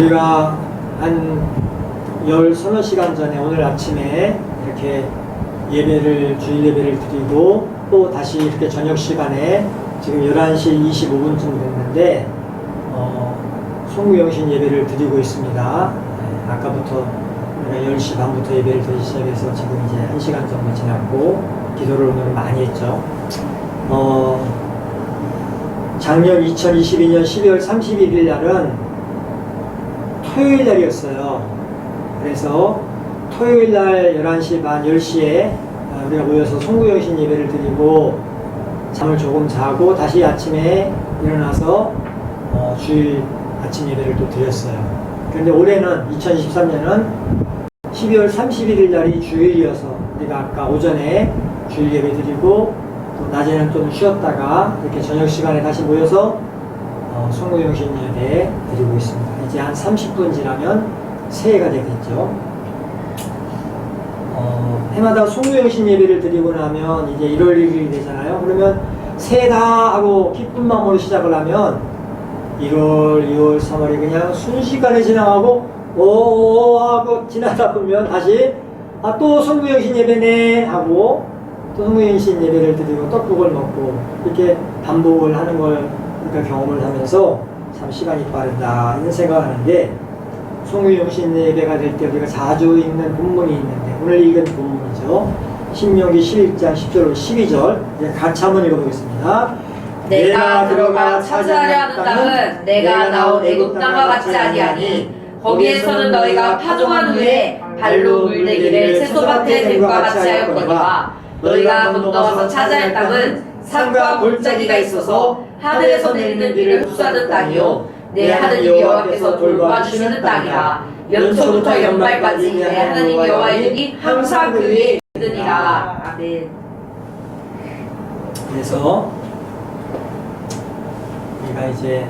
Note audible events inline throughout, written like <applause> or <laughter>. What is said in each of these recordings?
우리가 한 열 서너 시간 전에 오늘 아침에 이렇게 예배를 주일 예배를 드리고 또 다시 이렇게 저녁 시간에 지금 11시 25분쯤 됐는데 어, 송구영신 예배를 드리고 있습니다. 네, 아까부터 우리가 10시 반부터 예배를 드리기 시작해서 지금 이제 1시간 정도 지났고 기도를 오늘 많이 했죠. 어, 작년 2022년 12월 31일 날은 토요일 날이었어요. 그래서 토요일 날 11시 반 10시에 우리가 모여서 송구영신 예배를 드리고 잠을 조금 자고 다시 아침에 일어나서 어, 주일 아침 예배를 또 드렸어요. 그런데 올해는 2023년은 12월 31일 날이 주일이어서 우리가 아까 오전에 주일 예배 드리고 또 낮에는 좀 쉬었다가 이렇게 저녁 시간에 다시 모여서 어, 송구영신 예배 드리고 있습니다. 이제 한 30분 지나면 새해가 되겠죠. 어, 해마다 송구영신 예배를 드리고 나면 이제 1월 1일이 되잖아요. 그러면 새해다 하고 기쁜 마음으로 시작을 하면 1월, 2월, 3월이 그냥 순식간에 지나가고 오 하고 지나다 보면 다시 아 또 송구영신 예배네 하고 또 송구영신 예배를 드리고 떡국을 먹고 이렇게 반복을 하는 걸 우리가 경험을 하면서 참 시간이 빠르다 이런 생각을 하는데 송유영신 예배가 될 때 우리가 자주 읽는 본문이 있는데 오늘 읽은 본문이죠. 신명기 11장 10절 12절 이제 같이 한번 읽어보겠습니다. 내가 들어가 차지하려 하는 땅은 내가 나온 애굽 땅과 같지 아니하니 거기에서는 너희가 파종한 후에 발로 물대기를 채소밭에 됨과 같이 하였거니와 너희가 건너와서 차지할 땅은 산과 골짜기가 있어서 하늘에서 내리는 비를 흡수하는 땅이요. 내 하느님 여호와께서 돌봐주시는 땅이라. 연초부터 연말까지 내 하나님 여호와의 눈이 항상 그 위에 있으니라. 아멘. 그래서 우리가 이제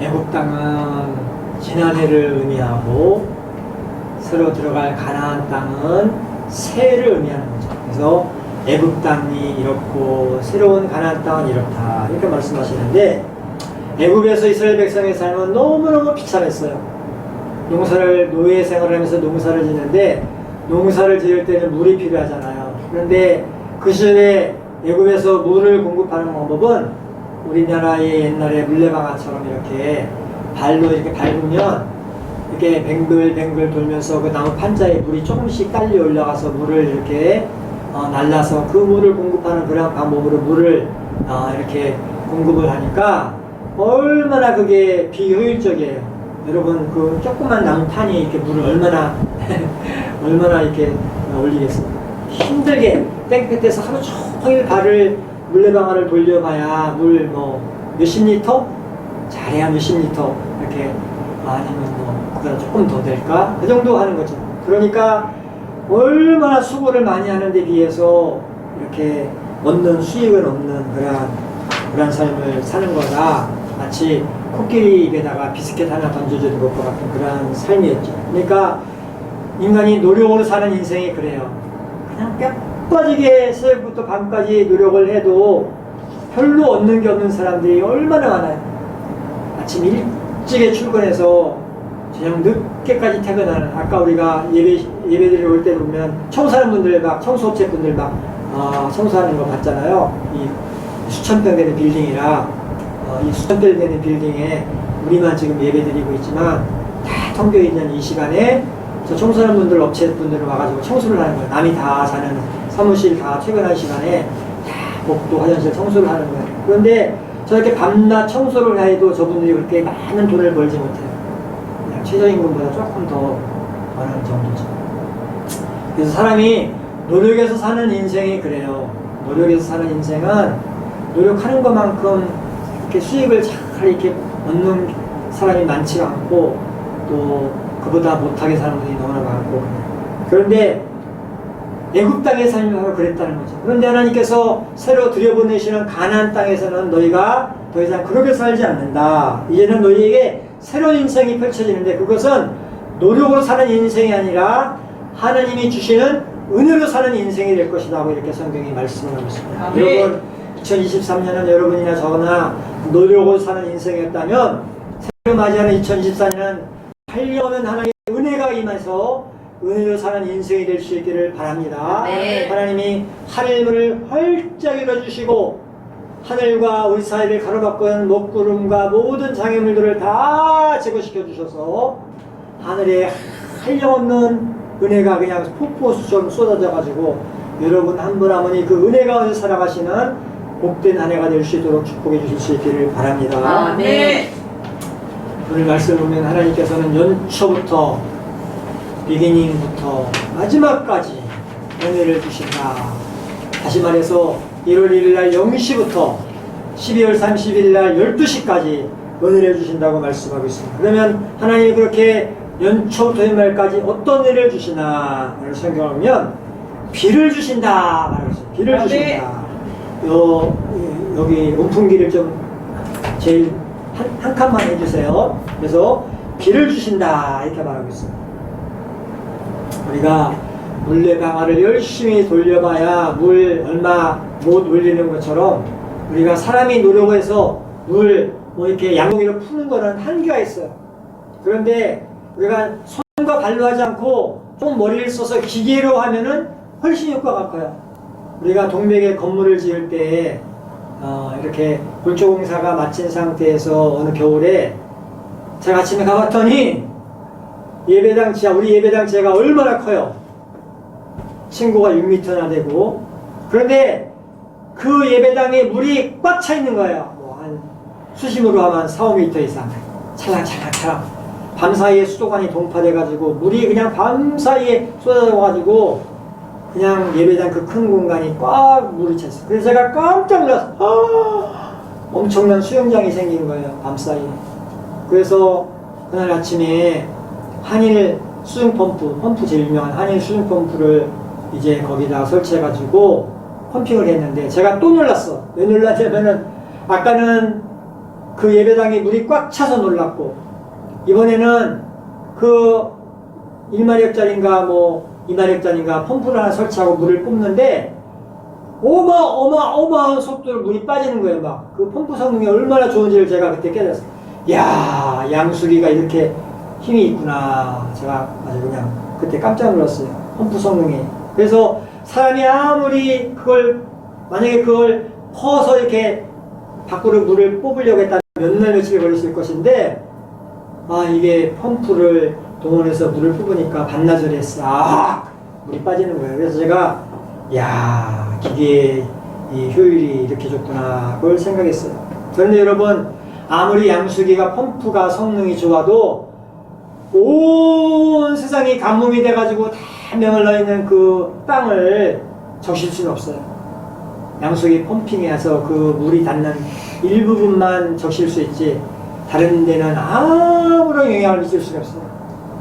애국 땅은 지난해를 의미하고 새로 들어갈 가나안 땅은 새해를 의미하는 거죠. 그래서 애국 땅이 이렇고 새로운 가나안 땅은 이렇다 이렇게 말씀하시는데 애국에서 이스라엘 백성의 삶은 너무너무 비참했어요. 농사를 노예 생활하면서 농사를 짓는데 농사를 지을 때는 물이 필요하잖아요. 그런데 그 시절에 애굽에서 물을 공급하는 방법은 우리나라의 옛날에 물레방아처럼 이렇게 발로 이렇게 밟으면 이렇게 뱅글뱅글 돌면서 그 나무 판자에 물이 조금씩 깔려 올라가서 물을 이렇게 어, 날라서 그 물을 공급하는 그런 방법으로 물을 어, 이렇게 공급을 하니까 얼마나 그게 비효율적이에요. 여러분 그 조그만 나무 판이 이렇게 물을 얼마나 <laughs> 얼마나 이렇게 올리겠어요. 힘들게 땡볕에서 하루 종일 발을 물레방아를 돌려봐야 물 뭐 몇십 리터? 잘해야 몇십 리터 이렇게 아니면 뭐 그보다 조금 더 될까? 그 정도 하는 거죠. 그러니까 얼마나 수고를 많이 하는 데 비해서 이렇게 얻는 수익을 얻는 그런 그런 삶을 사는 거다. 마치 코끼리 입에다가 비스켓 하나 던져주는 것과 같은 그런 삶이었죠. 그러니까 인간이 노력으로 사는 인생이 그래요. 그냥 뼈 빠지게 새벽부터 밤까지 노력을 해도 별로 얻는 게 없는 사람들이 얼마나 많아요. 아침 일찍에 출근해서 저녁 늦게까지 퇴근하는 아까 우리가 예배 예배드리러 올 때 보면 청소하는 분들 막 청소업체 분들 막 어, 청소하는 거 봤잖아요. 이 수천 평 되는 빌딩이라 어, 이 수천 평 되는 빌딩에 우리만 지금 예배드리고 있지만 다 텅겨 있는 이 시간에 저 청소하는 분들 업체 분들 와가지고 청소를 하는 거예요. 남이 다 자는 사무실 다 퇴근한 시간에 다 복도 화장실 청소를 하는 거예요. 그런데 저렇게 밤낮 청소를 해도 저분들이 그렇게 많은 돈을 벌지 못해요. 최저임금보다 조금 더 버는 정도죠. 그래서 사람이 노력해서 사는 인생이 그래요. 노력해서 사는 인생은 노력하는 것만큼 이렇게 수익을 잘 이렇게 얻는 사람이 많지가 않고 또 그보다 못하게 사는 분이 너무나 많고 그런데 애굽 땅의 바로 그랬다는 거죠. 그런데 하나님께서 새로 들여보내시는 가나안 땅에서는 너희가 더 이상 그렇게 살지 않는다. 이제는 너희에게 새로운 인생이 펼쳐지는데 그것은 노력으로 사는 인생이 아니라 하나님이 주시는 은혜로 사는 인생이 될 것이다 고 이렇게 성경이 말씀을 하고 있습니다. 아멘. 여러분 2023년은 여러분이나 저나 노력으로 사는 인생이었다면 맞이하는 2014년은 활려오는 하나님의 은혜가 임해서 은혜로 사는 인생이 될 수 있기를 바랍니다. 네. 하나님이 하늘문을 활짝 열어주시고 하늘과 우리 사이를 가로막고 있는 먹구름과 모든 장애물들을 다 제거시켜 주셔서 하늘에 한량없는 은혜가 그냥 폭포수처럼 쏟아져 가지고 여러분 한 분 한 분이 그 은혜 가운데 살아가시는 복된 한 해가 될 수 있도록 축복해 주실 수 있기를 바랍니다. 아멘. 오늘 말씀 보면 하나님께서는 연초부터 비기닝부터 마지막까지 은혜를 주신다. 다시 말해서 1월 1일 날 0시부터 12월 30일 날 12시까지 은혜를 주신다고 말씀하고 있습니다. 그러면 하나님이 그렇게 연초부터 연말까지 어떤 은혜를 주시나 를 성경하면 비를 주신다 말하고 있어요. 비를 아멘. 주신다. 요, 여기 온풍기를 좀 제일 한, 한 칸만 해주세요. 그래서 비를 주신다 이렇게 말하고 있습니다. 우리가 물레 방아를 열심히 돌려봐야 물 얼마 못 올리는 것처럼 우리가 사람이 노력해서 물 뭐 이렇게 양동이를 푸는 거는 한계가 있어요. 그런데 우리가 손과 발로 하지 않고 좀 머리를 써서 기계로 하면은 훨씬 효과가 커요. 우리가 동백에 건물을 지을 때 어, 이렇게 골조 공사가 마친 상태에서 어느 겨울에 제가 아침에 가봤더니 예배당 지하 우리 예배당 지하가 얼마나 커요. 층고가 6m나 되고 그런데 그 예배당에 물이 꽉 차 있는 거예요. 뭐한 수심으로 하면 4, 5m 이상 찰랑찰랑찰랑 밤 사이에 수도관이 동파돼 가지고 물이 그냥 밤 사이에 쏟아져 가지고 그냥 예배당 그 큰 공간이 꽉 물이 찼어요. 그래서 제가 깜짝 놀랐어요. 아, 엄청난 수영장이 생긴 거예요. 밤 사이에. 그래서 그날 아침에 한일 수중 펌프, 펌프 제일 유명한 한일 수중 펌프를 이제 거기다 설치해가지고 펌핑을 했는데 제가 또 놀랐어. 왜 놀랐냐면은 아까는 그 예배당에 물이 꽉 차서 놀랐고 이번에는 그 1마력짜리인가 뭐 2마력짜리인가 펌프를 하나 설치하고 물을 뿜는데 어마 어마 어마한 속도로 물이 빠지는 거예요 막. 그 펌프 성능이 얼마나 좋은지를 제가 그때 깨달았어요. 야 양수기가 이렇게 힘이 있구나. 제가 아주 그냥 그때 깜짝 놀랐어요. 펌프 성능이 그래서 사람이 아무리 그걸 만약에 그걸 퍼서 이렇게 밖으로 물을 뽑으려고 했다면 몇 날 며칠 걸렸을 것인데 아 이게 펌프를 동원해서 물을 뽑으니까 반나절에 싹 물이 빠지는 거예요. 그래서 제가 야 기계의 이 효율이 이렇게 좋구나 그걸 생각했어요. 그런데 여러분 아무리 양수기가 펌프가 성능이 좋아도 온 세상이 가뭄이 돼가지고 다 메말라 있는 그 땅을 적실 수는 없어요. 양수기 펌핑해서 그 물이 닿는 일부분만 적실 수 있지 다른 데는 아무런 영향을 미칠 수가 없어요.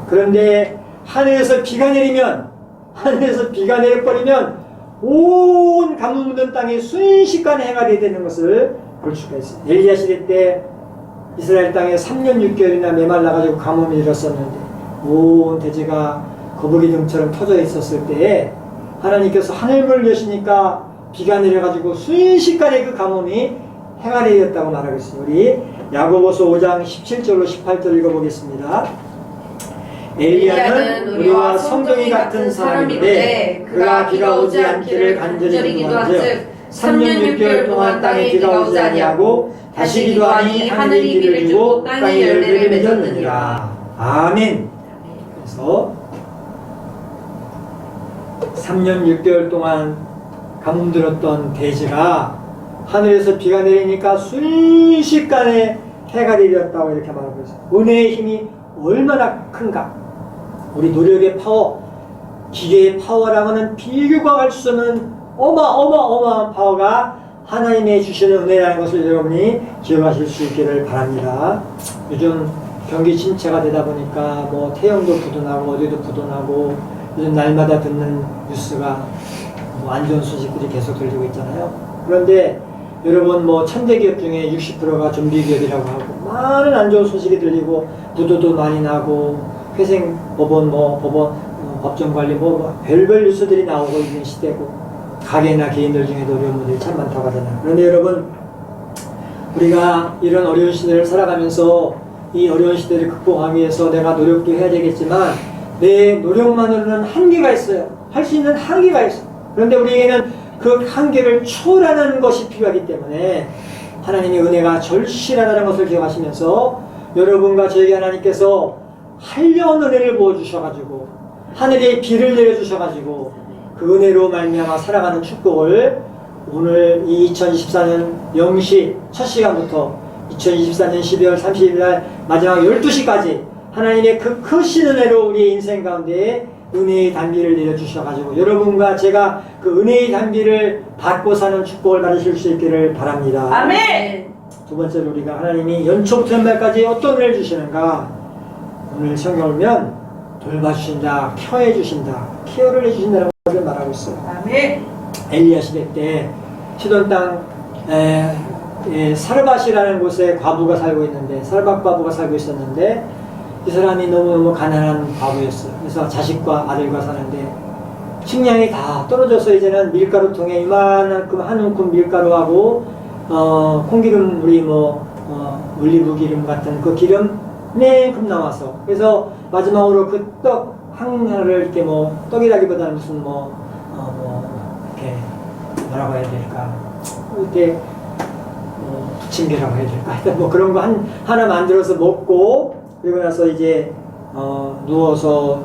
그런데 하늘에서 비가 내리면 하늘에서 비가 내려버리면 온 가뭄 묻은 땅이 순식간에 해가 되는 것을 볼 수가 있어요. 엘리야 시대 때 이스라엘 땅에 3년 6개월이나 메말라가지고 가뭄이 일었었는데 온 대지가 거북이 등처럼 터져 있었을 때에 하나님께서 하늘문을 여시니까 비가 내려가지고 순식간에 그 가뭄이 되었다고 말하고 있습니다. 우리 야고보서 5장 17절로 18절 읽어보겠습니다. 엘리야는 우리와 성경이 같은 사람인데 그가 비가 오지 않기를 간절히 기도한즉 3년 6개월 동안 땅에 비가 오지 아니하고 다시 기도하니 하늘이 비를 주고 땅이 열매를 맺었느니라. 아멘. 그래서 3년 6개월 동안 가뭄 들었던 대지가 하늘에서 비가 내리니까 순식간에 해가 내렸다고 이렇게 말하고 있어요. 은혜의 힘이 얼마나 큰가. 우리 노력의 파워, 기계의 파워랑은 비교가 할 수 없는 어마어마어마한 파워가 하나님의 주시는 은혜라는 것을 여러분이 기억하실 수 있기를 바랍니다. 요즘 경기 침체가 되다 보니까 뭐 태영도 부도나고 어디도 부도나고 요즘 날마다 듣는 뉴스가 뭐 안 좋은 소식들이 계속 들리고 있잖아요. 그런데 여러분 뭐 천대 기업 중에 60%가 좀비 기업이라고 하고 많은 안 좋은 소식이 들리고 부도도 많이 나고 회생 법원 뭐 법원 어, 법정 관리 뭐, 뭐 별별 뉴스들이 나오고 있는 시대고 가게나 개인들 중에도 어려운 분들이 참 많다고 하잖아요. 그런데 여러분 우리가 이런 어려운 시대를 살아가면서 이 어려운 시대를 극복하기 위해서 내가 노력도 해야 되겠지만 내 노력만으로는 한계가 있어요. 할 수 있는 한계가 있어요. 그런데 우리에게는 그 한계를 초월하는 것이 필요하기 때문에 하나님의 은혜가 절실하다는 것을 기억하시면서 여러분과 저에게 하나님께서 한려운 은혜를 부어주셔가지고 하늘의 비를 내려주셔가지고 그 은혜로 말미암아 살아가는 축복을 오늘 이 2024년 0시 첫 시간부터 2024년 12월 30일 날 마지막 12시까지 하나님의 그 크신 은혜로 우리의 인생 가운데 은혜의 단비를 내려주셔가지고 여러분과 제가 그 은혜의 단비를 받고 사는 축복을 받으실 수 있기를 바랍니다. 아멘. 두 번째로 우리가 하나님이 연초부터 연말까지 어떤 은혜를 주시는가 오늘 성경을 보면 돌봐주신다, 케어해 주신다, 케어를 해주신다는 것을 말하고 있어요. 아멘. 엘리야 시대 때 시돈 땅 에, 에, 사르밧이라는 곳에 과부가 살고 있는데 사르밧 과부가 살고 있었는데 이 사람이 너무너무 가난한 과부였어요. 그래서 자식과 아들과 사는데 식량이 다 떨어져서 이제는 밀가루 통에 이만큼 한 움큼 밀가루하고 어, 콩기름 우리 뭐 어, 올리브 기름 같은 그 기름 이만큼 나와서. 그래서 마지막으로 그떡 하나를 이렇게 뭐 떡이라기보다는 무슨 뭐, 어, 뭐 이렇게 뭐라고 해야 될까? 이렇게 뭐 부침개라고 해야 될까? 뭐 그런 거 한, 하나 만들어서 먹고 그리고 나서 이제 어, 누워서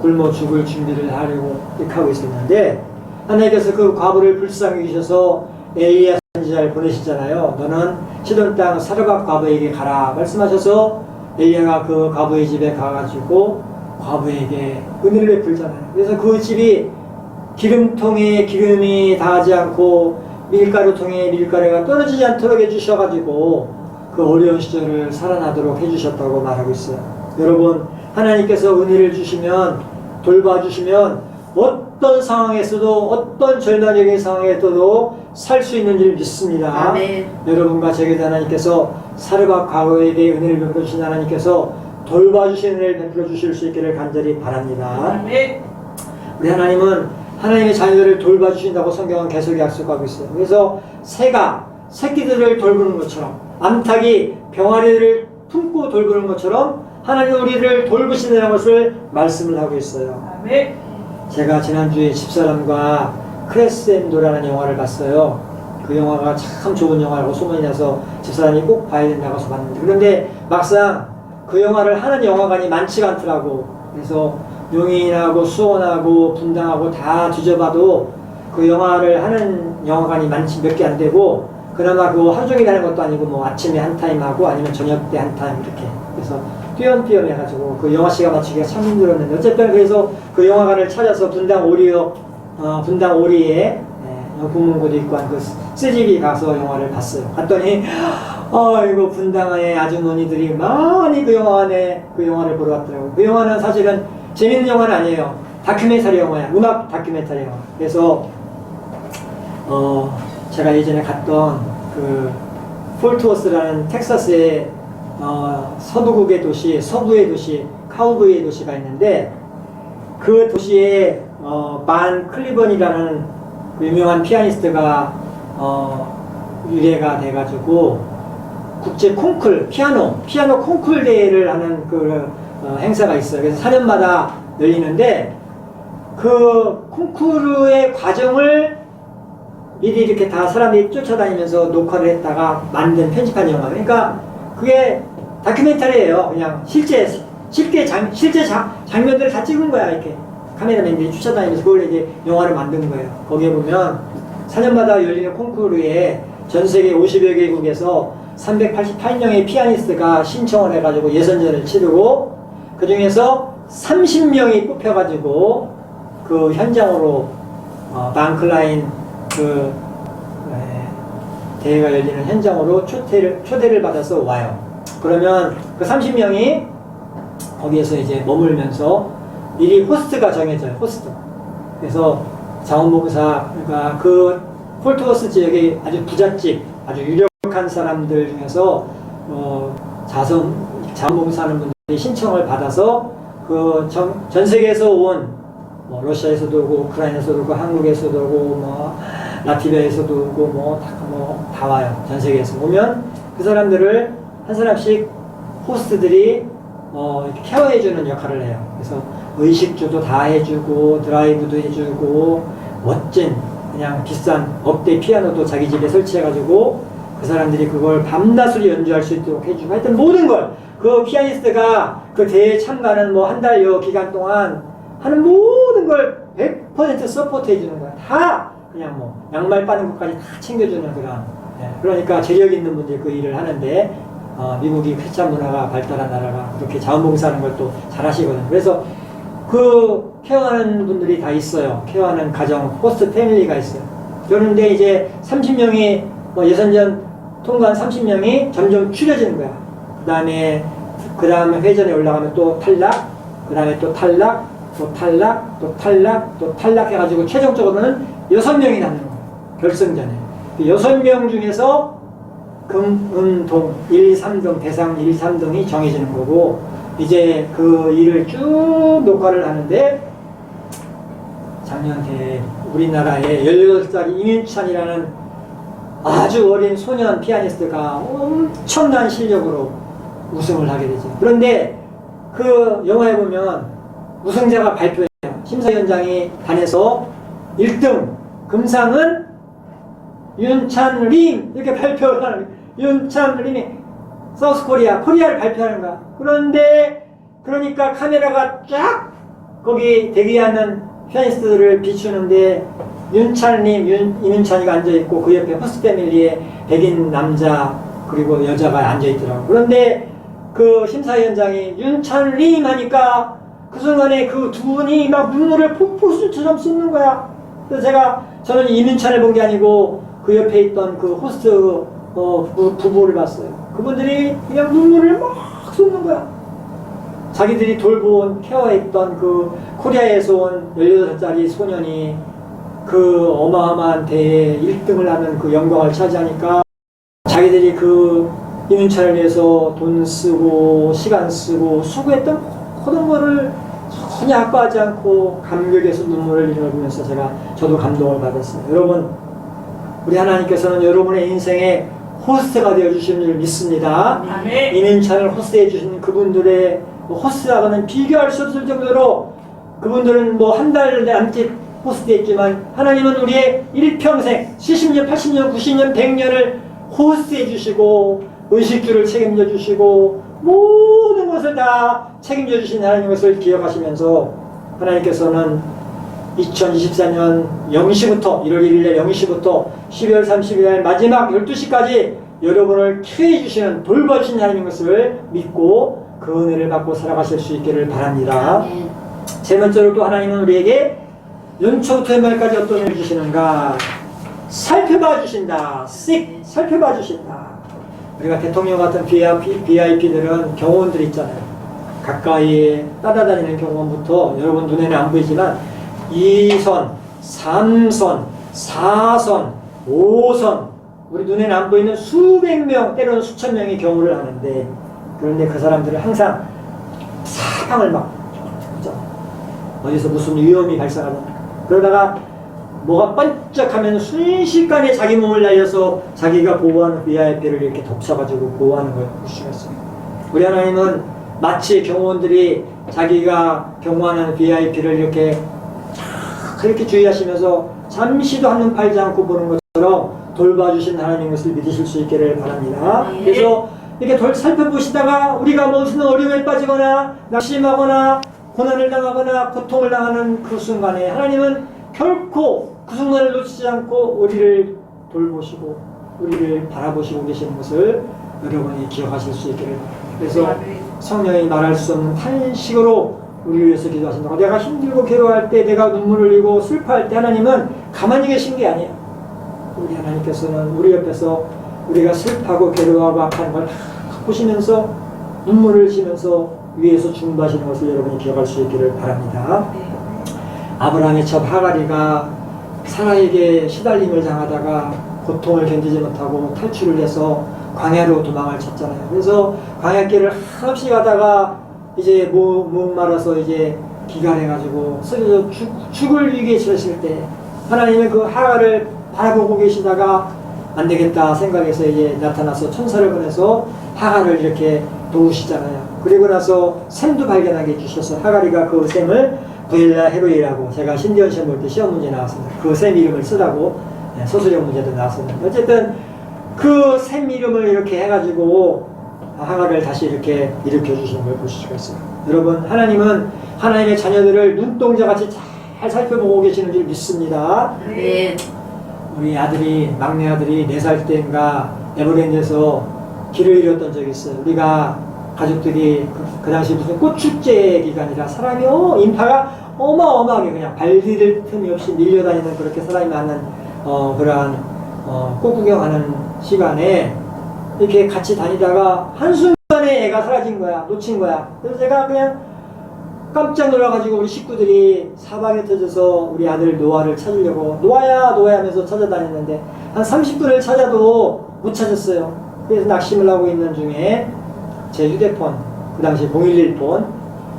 굶어 죽을 준비를 하려고 하고 있었는데 하나님께서 그 과부를 불쌍히 여기셔서 엘리야 선지자를 보내시잖아요. 너는 시돈 땅 사르밧 과부에게 가라 말씀하셔서 엘리야가 그 과부의 집에 가가지고 과부에게 은혜를 베풀잖아요. 그래서 그 집이 기름통에 기름이 닿지 않고 밀가루통에 밀가루가 떨어지지 않도록 해주셔가지고 그 어려운 시절을 살아나도록 해주셨다고 말하고 있어요. 여러분 하나님께서 은혜를 주시면 돌봐주시면 어떤 상황에서도 어떤 절망적인 상황에서도 살 수 있는 줄 믿습니다. 아멘. 여러분과 제게 하나님께서 사르밧 과거에게 은혜를 베풀어 주신 하나님께서 돌봐주신 은혜를 베풀어 주실 수 있기를 간절히 바랍니다. 아멘. 우리 하나님은 하나님의 자녀들을 돌봐주신다고 성경은 계속 약속하고 있어요. 그래서 새가 새끼들을 돌보는 것처럼 암탉이 병아리들을 품고 돌보는 것처럼 하나님 우리를 돌보신다는 것을 말씀을 하고 있어요. 아멘. 제가 지난주에 집사람과 크레센도라는 영화를 봤어요. 그 영화가 참 좋은 영화라고 소문이 나서 집사람이 꼭 봐야 된다고 해서 봤는데 그런데 막상 그 영화를 하는 영화관이 많지가 않더라고. 그래서 용인하고 수원하고 분당하고 다 뒤져봐도 그 영화를 하는 영화관이 많지 몇 개 안 되고 그나마 그거 하루 종일 하는 것도 아니고 뭐 아침에 한 타임 하고 아니면 저녁 때 한 타임 이렇게 그래서 띄엄띄엄 해가지고 그 영화 시간 맞추기가 참 힘들었는데 어쨌든 그래서 그 영화관을 찾아서 분당 오리역 어, 분당 오리에 예, 국문고도 있고 한그 쓰집이 가서 영화를 봤어요. 갔더니 아이고 분당의 아주머니들이 많이 그 영화관에 그 영화를 보러 왔더라고요. 그 영화는 사실은 재밌는 영화는 아니에요. 다큐멘터리 영화야. 음악 다큐멘터리 영화. 그래서 어 제가 예전에 갔던 그 폴트워스라는 텍사스의 어, 서부국의 도시, 서부의 도시, 카우보이의 도시가 있는데 그 도시에 어, 반 클리번이라는 그 유명한 피아니스트가 어, 유래가 돼가지고 국제 콩쿨 피아노 피아노 콩쿨 대회를 하는 그 어, 행사가 있어요. 그래서 4년마다 열리는데 그 콩쿠르의 과정을 미리 이렇게 다 사람들이 쫓아다니면서 녹화를 했다가 만든 편집한 영화. 그러니까 그게 다큐멘터리예요. 그냥 실제 실제 장 실제 장, 장면들을 다 찍은 거야 이렇게 카메라맨들이 쫓아다니면서 그걸 이제 영화를 만든 거예요. 거기에 보면 4년마다 열리는 콩쿠르에 전 세계 50여 개국에서 388명의 피아니스트가 신청을 해가지고 예선전을 치르고 그 중에서 30명이 뽑혀가지고 그 현장으로 어, 방클라인 그 에, 대회가 열리는 현장으로 초대를 초대를 받아서 와요. 그러면 그 30명이 거기에서 이제 머물면서 미리 호스트가 정해져요. 호스트. 그래서 자원봉사 그러니까 그 폴트워스 지역의 아주 부잣집, 아주 유력한 사람들 중에서 어, 자선 자원봉사하는 분들이 신청을 받아서 그 전 세계에서 온 뭐 러시아에서도 오고 우크라이나에서도 오고 한국에서도 오고 뭐 라티비아에서도 오고 뭐다 뭐 다 와요 전 세계에서 오면 그 사람들을 한 사람씩 호스트들이 어, 케어해주는 역할을 해요. 그래서 의식주도 다 해주고 드라이브도 해주고 멋진 그냥 비싼 업대 피아노도 자기 집에 설치해가지고 그 사람들이 그걸 밤낮으로 연주할 수 있도록 해주고 하여튼 모든 걸 그 피아니스트가 그 대회에 참가하는 뭐 한 달여 기간 동안 하는 모든 걸 100% 서포트 해주는 거야. 다 그냥 뭐 양말 빠는 것까지 다 챙겨주는 그런 예, 그러니까 재력 있는 분들이 그 일을 하는데 어, 미국이 크리스찬 문화가 발달한 나라가 그렇게 자원봉사하는 걸 또 잘하시거든요. 그래서 그 케어하는 분들이 다 있어요. 케어하는 가정, 호스트 패밀리가 있어요. 그런데 이제 30명이 뭐 예선전 통과한 30명이 점점 줄여지는 거야. 그 다음에 그 다음에 회전에 올라가면 또 탈락, 그 다음에 또 탈락, 또 탈락, 또 탈락, 또 탈락 해가지고 최종적으로는 6명이 남는 거야. 결승전에. 그 6명 중에서 금, 은, 동, 1, 3등, 대상 1, 3등이 정해지는 거고, 이제 그 일을 쭉 녹화를 하는데, 작년 대 우리나라의 18살이 이민찬이라는 아주 어린 소년 피아니스트가 엄청난 실력으로 우승을 하게 되죠. 그런데 그 영화에 보면 우승자가 발표해요. 심사위원장이 단에서 1등 금상은 윤찬림 이렇게 발표를 하는. 윤찬림이 사우스 코리아 코리아를 발표하는 거야. 그런데 그러니까 카메라가 쫙 거기 대기하는 피아니스트들을 비추는데 윤찬님, 윤, 이윤찬이가 앉아 있고 그 옆에 호스 패밀리에 백인 남자 그리고 여자가 앉아 있더라고. 그런데 그 심사위원장이 윤찬림 하니까 그 순간에 그 두 분이 막 눈물을 폭포수처럼 쏟는 거야. 그래서 제가 저는 이민찬을 본 게 아니고 그 옆에 있던 그 호스트 어, 부, 부부 를 봤어요. 그분들이 그냥 눈물을 막 쏟는 거야. 자기들이 돌본 케어했던 그 코리아에서 온 18살짜리 소년이 그 어마어마한 대회에 1등을 하는 그 영광을 차지하니까 자기들이 그 이민찬을 위해서 돈 쓰고 시간 쓰고 수고했던 모든 거를 전혀 아까워하지 않고 감격에서 눈물을 흘리면서 제가 저도 감동을 받았어요. 여러분 우리 하나님께서는 여러분의 인생에 호스트가 되어 주시는 줄 믿습니다. 아멘. 이민찬을 호스트해 주신 그분들의 뭐 호스트하고는 비교할 수 없을 정도로 그분들은 뭐 한달 남짓 호스트했지만 하나님은 우리의 일평생 70년, 80년, 90년, 100년을 호스트해 주시고 의식주를 책임져 주시고 모든 것을 다 책임져 주신 하나님 것을 기억하시면서 하나님께서는 2024년 0시부터 1월 1일에 0시부터 12월 30일 마지막 12시까지 여러분을 투해 주시는 돌봐주신 하나님 것을 믿고 그 은혜를 받고 살아가실 수 있기를 바랍니다. 세 번째로 또 하나님은 우리에게 연초부터 연말까지 어떤 일을 주시는가 살펴봐 주신다. 씩 살펴봐 주신다. 우리가 대통령 같은 VIP, VIP들은 경호원들 있잖아요. 가까이에 따라다니는 경호원부터 여러분 눈에는 안 보이지만 2선, 3선, 4선, 5선 우리 눈에는 안 보이는 수백 명 때로는 수천 명이 경호를 하는데 그런데 그 사람들은 항상 사방을 막? 어디서 무슨 위험이 발생하든 그러다가 뭐가 번쩍하면 순식간에 자기 몸을 날려서 자기가 보호하는 VIP를 이렇게 덮쳐가지고 보호하는 수가 있어요. 우리 하나님은 마치 경호원들이 자기가 경호하는 VIP를 이렇게 쫙 이렇게 주의하시면서 잠시도 한눈 팔지 않고 보는 것처럼 돌봐주신 하나님 것을 믿으실 수 있기를 바랍니다. 네. 그래서 이렇게 돌 살펴보시다가 우리가 무슨 어려움에 빠지거나 낙심하거나 고난을 당하거나 고통을 당하는 그 순간에 하나님은 결코 그 순간을 놓치지 않고 우리를 돌보시고 우리를 바라보시고 계시는 것을 여러분이 기억하실 수 있기를. 그래서 성령이 말할 수 없는 탄식으로 우리를 위해서 기도하신다고 내가 힘들고 괴로워할 때 내가 눈물을 흘리고 슬퍼할 때 하나님은 가만히 계신 게 아니에요. 우리 하나님께서는 우리 옆에서 우리가 슬퍼하고 괴로워하고 아파하는 걸다 보시면서 눈물을 흘리면서 위에서 중보하시는 것을 여러분이 기억할 수 있기를 바랍니다. 아브라함의 첩 하가리가 사라에게 시달림을 당하다가 고통을 견디지 못하고 탈출을 해서 광야로 도망을 쳤잖아요. 그래서 광야길을 한없이 가다가 이제 목, 목말라서 이제 기간해가지고 쓰러져 죽, 죽을 위기에 처했을 때 하나님은 그 하가를 바라보고 계시다가 안 되겠다 생각해서 이제 나타나서 천사를 보내서 하가를 이렇게 도우시잖아요. 그리고 나서 샘도 발견하게 해주셔서 하가리가 그 샘을 부엘라 헤로이라고 제가 신디언 시험 볼 때 시험 문제 나왔습니다. 그 샘 이름을 쓰라고 네, 소수령 문제도 나왔었는데 어쨌든 그 샘 이름을 이렇게 해가지고 하가를 다시 이렇게 일으켜 주시는 걸볼 수가 있어요. 여러분 하나님은 하나님의 자녀들을 눈동자같이 잘 살펴보고 계시는 줄 믿습니다. 네. 우리 아들이 막내 아들이 네살 때인가 에버랜드에서 길을 잃었던 적이 있어요. 우리가 가족들이 그, 그 당시 무슨 꽃축제 기간이라 사람이 어 인파가 어마어마하게 그냥 발 디딜 틈이 없이 밀려다니는 그렇게 사람이 많은 어 그러한 어, 꽃 구경하는 시간에 이렇게 같이 다니다가 한순간에 애가 사라진 거야 놓친 거야 그래서 제가 그냥 깜짝 놀라가지고 우리 식구들이 사방에 터져서 우리 아들 노아를 찾으려고 노아야 노아야 하면서 찾아다녔는데 한 30분을 찾아도 못 찾았어요. 그래서 낙심을 하고 있는 중에 제 휴대폰 그 당시 011 폰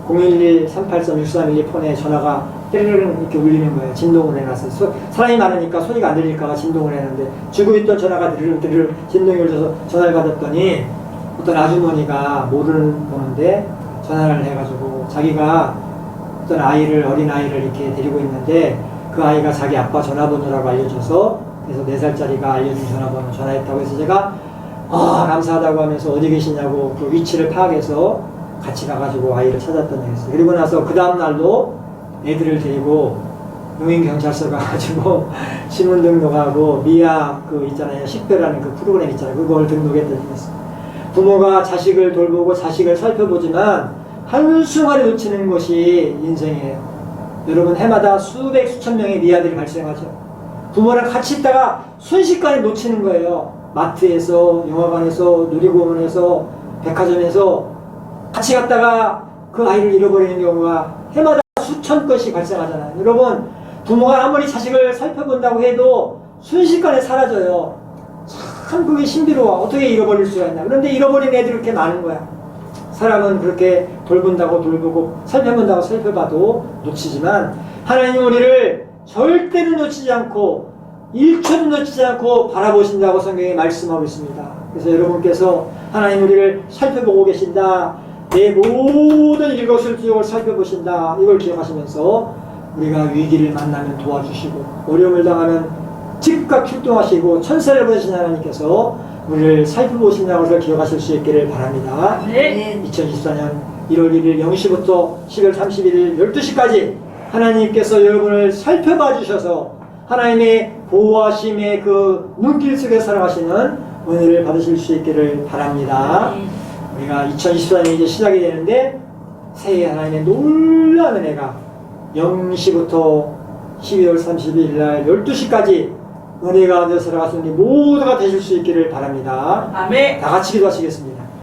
011 383 6312 폰에 전화가 띠르르 이렇게 울리는 거예요. 진동을 해놨어요. 소- 사람이 많으니까 소리가 안 들릴까봐 진동을 했는데 쥐고 있던 전화가 드르르 드르르 진동이 울려서 전화를 받았더니 어떤 아주머니가 모르는 번호인데 전화를 해가지고 자기가 어떤 아이를 어린 아이를 이렇게 데리고 있는데 그 아이가 자기 아빠 전화번호라고 알려줘서 그래서 네 살짜리가 알려준 전화번호 전화했다고 해서 제가 아 감사하다고 하면서 어디 계시냐고 그 위치를 파악해서 같이 가가지고 아이를 찾았던 있어요. 그리고 나서 그 다음 날도 애들을 데리고 용인 경찰서 가가지고 <laughs> 신문 등록하고 미아 그 있잖아요 식별하는 그 프로그램 있잖아요 그걸 있어요. 부모가 자식을 돌보고 자식을 살펴보지만 한순간에 놓치는 것이 인생이에요. 여러분 해마다 수백 수천 명의 미아들이 발생하죠. 부모랑 같이 있다가 순식간에 놓치는 거예요. 마트에서, 영화관에서, 놀이공원에서, 백화점에서 같이 갔다가 그 아이를 잃어버리는 경우가 해마다 수천 건씩 발생하잖아요. 여러분 부모가 아무리 자식을 살펴본다고 해도 순식간에 사라져요. 참 그게 신비로워. 어떻게 잃어버릴 수가 있나. 그런데 잃어버린 애들이 그렇게 많은 거야. 사람은 그렇게 돌본다고 돌보고 살펴본다고 살펴봐도 놓치지만 하나님 우리를 절대로 놓치지 않고 1초도 놓치지 않고 바라보신다고 성경에 말씀하고 있습니다. 그래서 여러분께서 하나님 우리를 살펴보고 계신다. 내 모든 일거수일투족을 살펴보신다. 이걸 기억하시면서 우리가 위기를 만나면 도와주시고 어려움을 당하면 즉각 출동하시고 천사를 보내신 하나님께서 우리를 살펴보신다는 것을 기억하실 수 있기를 바랍니다. 네. 2024년 1월 1일 0시부터 10월 31일 12시까지 하나님께서 여러분을 살펴봐 주셔서 하나님의 보호하심의 그 눈길 속에 살아가시는 은혜를 받으실 수 있기를 바랍니다. 우리가 2024년이 이제 시작이 되는데 새해 하나님의 놀라운 은혜가 0시부터 12월 31일 날 12시까지 은혜 가운데 살아가시는 모두가 되실 수 있기를 바랍니다. 아멘. 다 같이 기도하시겠습니다.